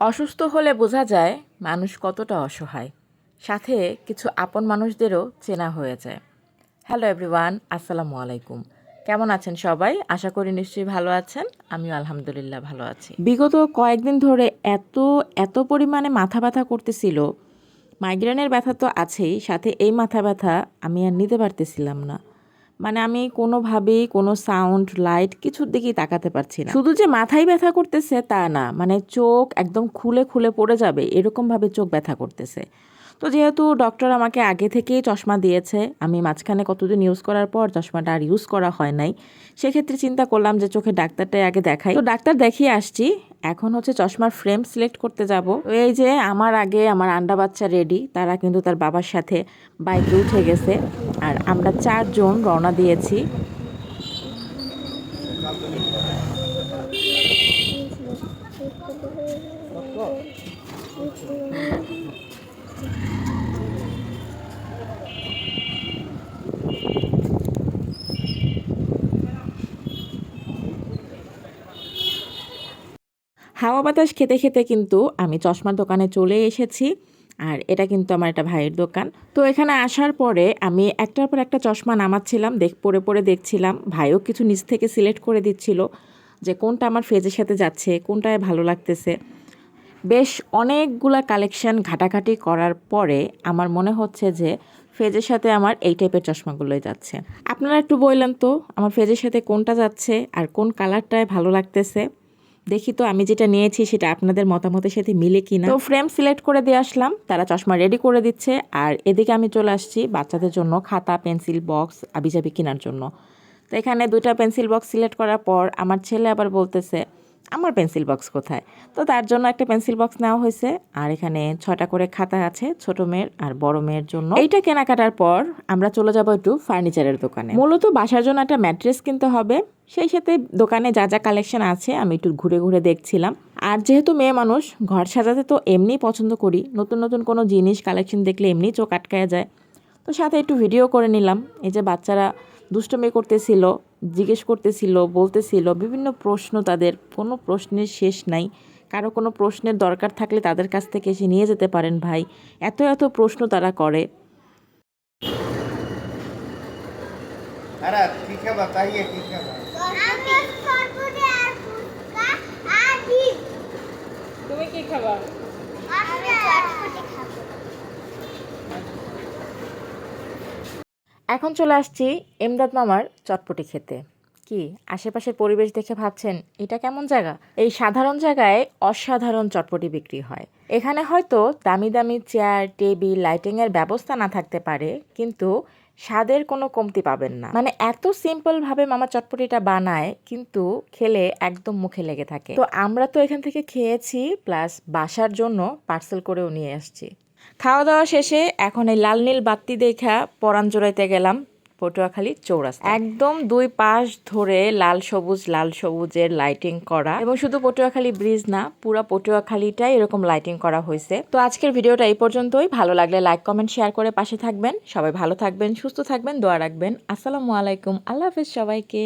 অসুস্থ হলে বোঝা যায় মানুষ কতটা অসহায়। সাথে কিছু আপন মানুষদেরও চেনা হয়ে যায়। হ্যালো এভরিওয়ান আসসালামু আলাইকুম। কেমন আছেন সবাই? আশা করি নিশ্চয়ই ভালো আছেন। আমিও আলহামদুলিল্লাহ ভালো আছি। বিগত কয়েকদিন ধরে এত এত পরিমাণে মাথা ব্যথা করতেছিল। মাইগ্রেনের ব্যথা তো আছেই, সাথে এই মাথা ব্যথা আমি আর নিতে পারতেছিলাম না। মানে আমি কোনোভাবেই কোনো সাউন্ড লাইট কিছুর দিকেই তাকাতে পারছি না। শুধু যে মাথায় ব্যথা করতেছে তা না মানে চোখ একদম খুলে খুলে পড়ে যাবে, এরকমভাবে চোখ ব্যথা করতেছে। তো যেহেতু ডক্টর আমাকে আগে থেকেই চশমা দিয়েছে, আমি মাঝখানে কতদিন ইউজ করার পর চশমাটা আর ইউজ করা হয় নাই, সেক্ষেত্রে চিন্তা করলাম যে চোখের ডাক্তারটাই আগে দেখাই। তো ডাক্তার দেখিয়ে আসছি, এখন হচ্ছে চশমার ফ্রেম সিলেক্ট করতে যাব। এই যে আমার আগে আমার আন্ডা বাচ্চা রেডি তারা কিন্তু তার বাবার সাথে বাইকে উঠে গেছে। আর আমরা চারজন রওনা দিয়েছি। হাওয়া বাতাস খেতে খেতে কিন্তু আমি চশমার দোকানে চলে এসেছি। আর এটা কিন্তু আমার একটা ভাইয়ের দোকান। তো এখানে আসার পরে আমি একটার পর একটা চশমা নামাচ্ছিলাম, দেখ, পরে পরে দেখছিলাম, ভাইও কিছু নিচ থেকে সিলেক্ট করে দিচ্ছিল যে কোনটা আমার ফেজের সাথে যাচ্ছে, কোনটায় ভালো লাগতেছে। বেশ অনেকগুলা কালেকশন ঘাটাঘাটি করার পরে আমার মনে হচ্ছে যে ফেজের সাথে আমার এই টাইপের চশমাগুলোই যাচ্ছে। আপনারা একটু বললেন তো, আমার ফেজের সাথে কোনটা যাচ্ছে আর কোন কালারটায় ভালো লাগতেছে? দেখি তো আমি যেটা নিয়েছি সেটা আপনাদের মতামতের সাথে মিলে কিনা। তো ফ্রেম সিলেক্ট করে দিয়ে আসলাম, তারা চশমা রেডি করে দিচ্ছে, আর এদিকে আমি চলে আসছি বাচ্চাদের জন্য খাতা পেন্সিল বক্স আবিজাবি কেনার জন্য। তো এখানে দুইটা পেন্সিল বক্স সিলেক্ট করার পর আমার ছেলে আবার বলতেছে আমার পেন্সিল বক্স কোথায়? তো তার জন্য একটা পেন্সিল বক্স নেওয়া হয়েছে। আর এখানে ছটা করে খাতা আছে, ছোট মেয়ের আর বড় মেয়ের জন্য। এইটা কেনাকাটার পর আমরা চলে যাব একটু ফার্নিচারের দোকানে। মূলত বাসার জন্য একটা ম্যাট্রেস কিনতে হবে। সেই সাথে দোকানে যা যা কালেকশন আছে আমি একটু ঘুরে ঘুরে দেখছিলাম। আর যেহেতু মেয়ে মানুষ, ঘর সাজাতে তো এমনিই পছন্দ করি। নতুন নতুন কোনো জিনিস কালেকশন দেখলে এমনিই চোখ আটকায় যায়। তো সাথে একটু ভিডিও করে নিলাম। এই যে বাচ্চারা দুষ্টমি করতেছিল জিজ্ঞেস করতেছিল বলতেছিল বিভিন্ন প্রশ্ন তাদের কোনো প্রশ্নের শেষ নাই। কারও কোনো প্রশ্নের দরকার থাকলে তাদের কাছ থেকে এসে নিয়ে যেতে পারেন ভাই। এত এত প্রশ্ন তারা করে। আরে কি খাবা তাইয়ে কি খাবা আমি সরপুরে আর ফুচকা আর ডিম তুমি কি খাবা আমি চটপটি খাব এখন চলে আসছি এমদাদ মামার চটপটি খেতে। কি, আশেপাশের পরিবেশ দেখে ভাবছেন, এটা কেমন জায়গা? এই সাধারণ জায়গায় অসাধারণ চটপটি বিক্রি হয়। এখানে হয়তো দামি দামি চেয়ার, টেবিল লাইটিংয়ের ব্যবস্থা না থাকতে পারে, কিন্তু স্বাদের কোনো কমতি পাবেন না। মানে এত সিম্পল ভাবে মামা চটপটিটা বানায়, কিন্তু খেলে একদম মুখে লেগে থাকে। তো আমরা তো এখান থেকে খেয়েছি প্লাস বাসার জন্য পার্সেল করেও নিয়ে আসছি। খাওয়া দাওয়া শেষে এখন এই লাল নীল বাত্তি দেখা পরাণ জোড়াইতে গেলাম পটুয়াখালী চৌরাস্তা একদম দুই পাশ ধরে লাল সবুজ লাল সবুজের লাইটিং করা। এবং শুধু পটুয়াখালী ব্রিজ না পুরো পটুয়াখালীটাই এরকম লাইটিং করা হয়েছে। তো আজকের ভিডিওটা এই পর্যন্তই। ভালো লাগলে লাইক কমেন্ট শেয়ার করে পাশে থাকবেন। সবাই ভালো থাকবেন সুস্থ থাকবেন দোয়া রাখবেন। আসসালামু আলাইকুম। আল্লাহ হাফেজ সবাইকে।